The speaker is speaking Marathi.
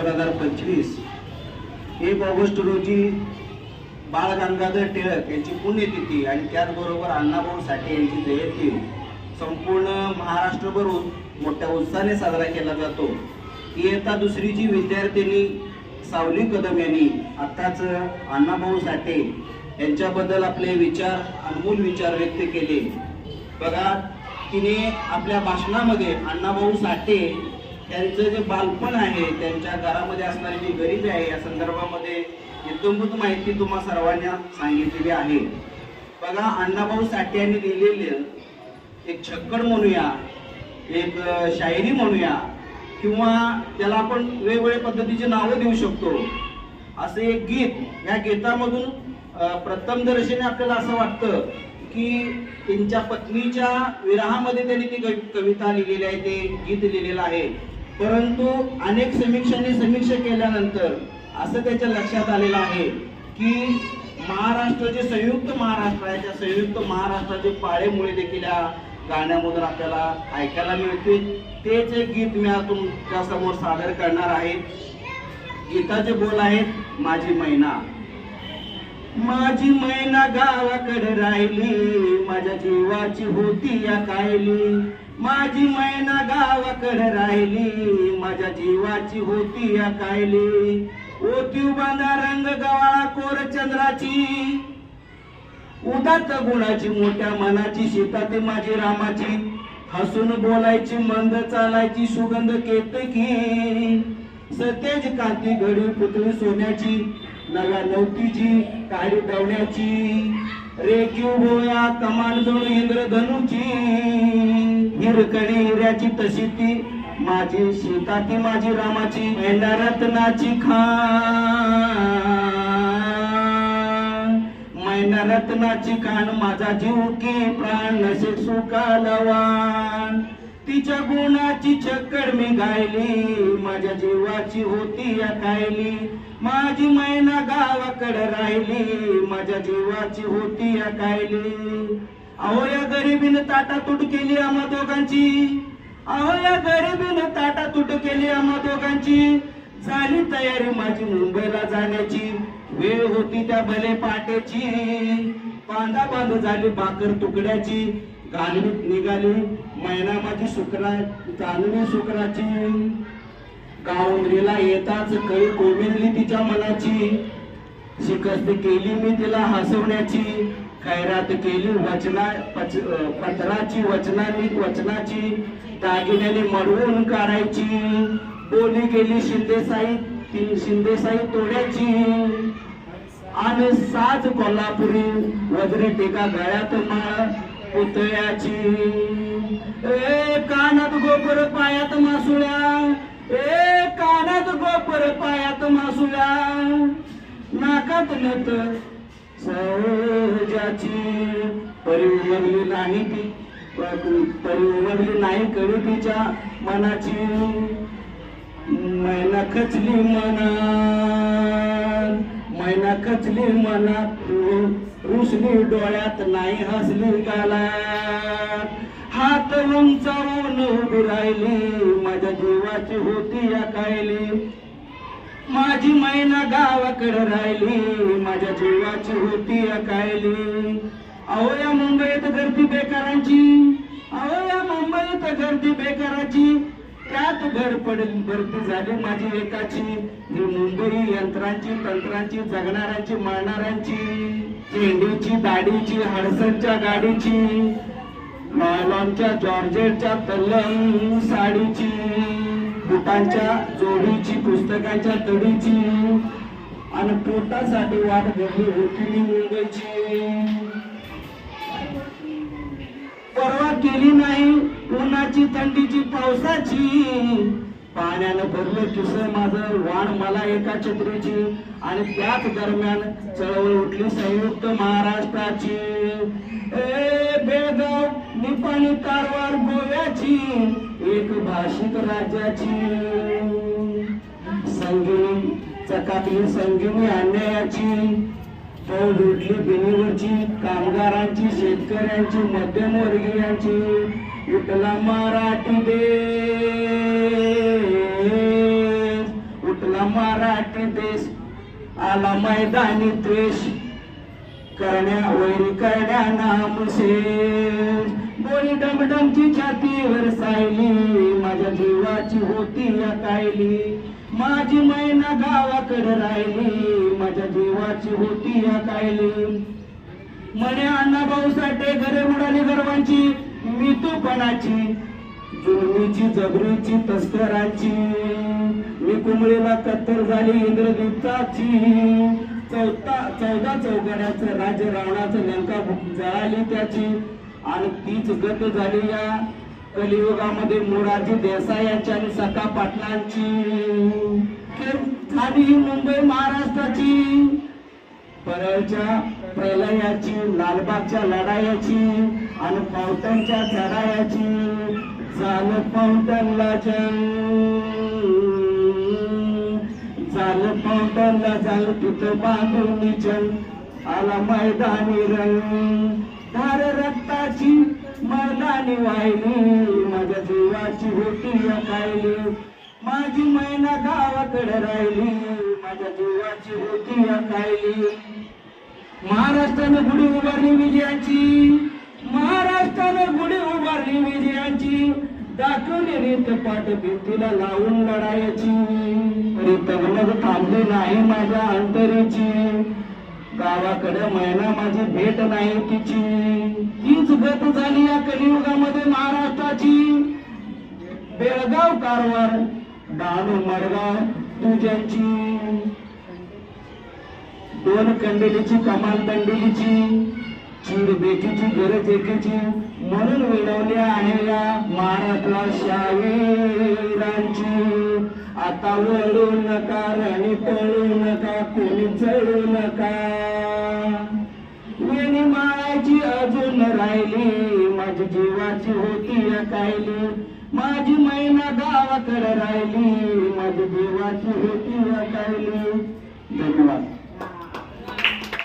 दोन हजार पंचवीस. एक ऑगस्ट रोजी बाळ गंगाधर टिळक यांची पुण्यतिथी आणि त्याचबरोबर अण्णाभाऊ साठे यांची जयंती संपूर्ण महाराष्ट्रभर मोठ्या उत्साहाने साजरा केला जातो. इयत्ता दुसरीची विद्यार्थिनी सावली कदम यांनी आत्ताच अण्णाभाऊ साठे यांच्याबद्दल आपले विचार अनमोल विचार व्यक्त केले. बघा तिने आपल्या भाषणामध्ये अण्णाभाऊ साठे त्यांचं जे बालपण आहे त्यांच्या घरामध्ये असणारी जी गरीबी आहे या संदर्भामध्ये इत्यंभूत माहिती तुम्हा सर्वांना सांगितलेली आहे. बघा अण्णाभाऊ साठे यांनी लिहिलेलं एक छक्कड म्हणूया एक शायरी म्हणूया किंवा त्याला आपण वेगवेगळ्या पद्धतीचे नावं देऊ शकतो. असे एक गीत या गीतामधून अ, प्रथम दर्शनी आपल्याला असं वाटतं की त्यांच्या पत्नीच्या विरहामध्ये त्यांनी ती कविता लिहिलेली आहे ते गीत लिहिलेलं आहे. परंतु अनेक समीक्षांनी समीक्षा केल्यानंतर असं त्याच्या लक्षात आलेलं आहे की महाराष्ट्र जे संयुक्त महाराष्ट्र आहे. त्या संयुक्त महाराष्ट्राचे पाळेमुळे देखील या गाण्यामधून आपल्याला ऐकायला मिळते. तेच एक गीत मी आज तुमच्यासमोर सादर करणार आहे. गीताचे बोल आहेत माझी मैना. माझी मैना गावाकडे राहिली माझ्या जीवाची होती या कायली. माझी मैना गावाकडे राहिली माझ्या जीवाची होती या कायली. ओती बांधा रंग गवाळा कोर चंद्राची. उदात गुणाची मोठ्या मनाची सीता ते माझी रामाची. हसून बोलायची मंद चालायची सुगंध केतकी. सतेज कांती घडी पुतळी सोन्याची. नव्या नवतीची काळी दवण्याची रेखीव बोया कमान जोड इंद्रधनुची. हिरकणी हिऱ्याची तशी ती माझी सीता ती माझी रामाची मेंढा रत्नाची खान. मैना रत्नाची खान माझा जीव की प्राण नसे सुखालवान तिच्या गुणाची चक्कर मी गायली. माझ्या जीवाची होती या कायली माझी मैना गावाकडे राहिली. माझ्या जीवाची होती या कायली अहो या गरिबीनं ताटातूट केली आम्हा दोघांची. अहो या गरिबीनं ताटातूट केली आम्हा दोघांची. झाली तयारी माझी मुंबईला जाण्याची. वेळ होती त्या भले पाट्याची. बांधा बांध झाली भाकर तुकड्याची. घालवीत निघाली. मैनामाची शुक्रा जानवी शुक्राची. गावंद्रीला येताच कळी कोविंदली तिच्या मनाची. शिकस्त केली मी तिला हसवण्याची. खैरात केली वचना पच, पत्राची वचनानी वचनाची. दागिन्याने मडवून काढायची. बोली गेली शिंदेसाई ती शिंदेसाई तोड्याची. आणि साज कोल्हापुरी वजरी टेका गळ्यात माळ पुतळ्याची. ए कानात गोपर पायात मासुळ्या. ए कानात गोपर पायात मासुळ्या. नाकात नत सहजाची. परी उमगली नाही ती. परी उमगली नाही कळी तिच्या मनाची. मैना खचली मना मैना खचली मनात. रुसली डोळ्यात नाही हसली गालात हात उंचावून उभी राहिली. माझ्या जीवाची होती या कायली. माझी मैना गावाकडे राहिली. माझ्या जीवाची होती या कायली. अहो या मुंबईत गर्दी बेकारांची. अहो या मुंबईत गर्दी बेकाराची. त्यात भर पडेल भरती झाली माझी एकाची. ही मुंबई यंत्रांची तंत्रांची जगणाऱ्यांची मारणाऱ्यांची. चेंडीची दाढीची हडसनच्या गाडीची नायलॉनच्या जॉर्जेटच्या तल्लम साडीची बुटांच्या जोडीची पुस्तकाच्या तडीची आणि पोटासाठी वाट बघली होती मी मुंबईची. परवा केली नाही उन्हाची थंडीची पावसाची. पाण्यानं भरलं किस माझं वाण मला एका छत्रीची. आणि त्याच दरम्यान चळवळ उठली संयुक्त महाराष्ट्राची. ए बेळगाव निपाणी कारवार गोव्याची एक भाषिक राज्याची. संगिनी चकाकली संगिनी अन्यायाची तो उठली बिनीवरची कामगारांची शेतकऱ्यांची मध्यमवर्गीयांची. उठला मराठी देश. उठला मराठी देश. आला मैदानी द्वेष. करण्या वैरी करण्या नामशेष बोली डमडमची छातीवर सायली. माझ्या जीवाची होती या कायली. माझी मैना गावाकडे राहिली. माझ्या जीवाची होती या कायली. म्हणे अण्णाभाऊ साठे घरे उडाली गर्वांची. मी तू जुलमीची जबरीची तस्करांची मी कुंबळीला कत्तर झाली इंद्रदीप्ताची. चौथा चौदा चौघड्याचं राज्य रावणाचं लंका जळाली त्याची. आणि तीच गत झाली या कलियुगामध्ये मोराजी देसायांची आणि सखा पाटलांची. झाली ही मुंबई महाराष्ट्राची. परळच्या प्रलयाची लालबागच्या लढायाची आणि पावतांच्या चढायाची. झालं पावट्यांना जंग झालं पावट्यांना जंग तिथं बांधून जंग आला मैदानी रंग. धार रक्ताची मैदानी वाहिली. माझ्या जीवाची होती या कायली. माझी मैना गावाकडे राहिली. माझ्या जीवाची होती या कायली महाराष्ट्रानं गुढी उभारली विजयाची. महाराष्ट्रानं गुढी उभारली विजयाची. दाखवली रीत पाठ भिंतीला लावून लढायची. रीतमग थांबली नाही माझ्या अंतरीची. गावाकडे मैना माझी भेट नाही तिची. हीच गत झाली या कलियुगामध्ये महाराष्ट्राची. बेळगाव कारवार डहाणू मडगाव तुझ्यांची दोन कंडेलीची कमाल दंडेलीची चीड बेटीची गरज एकीची म्हणून विडवली आहे या महाराष्ट्रा शाहीरांची आता वळू नका राणी पळू नका कोणी चढू नका. वेणी माळाची अजून राहिली माझी जीवाची होती या कायली. माझी मैना गावाकडे राहिली माझी देवाची होती वाटायली. धन्यवाद.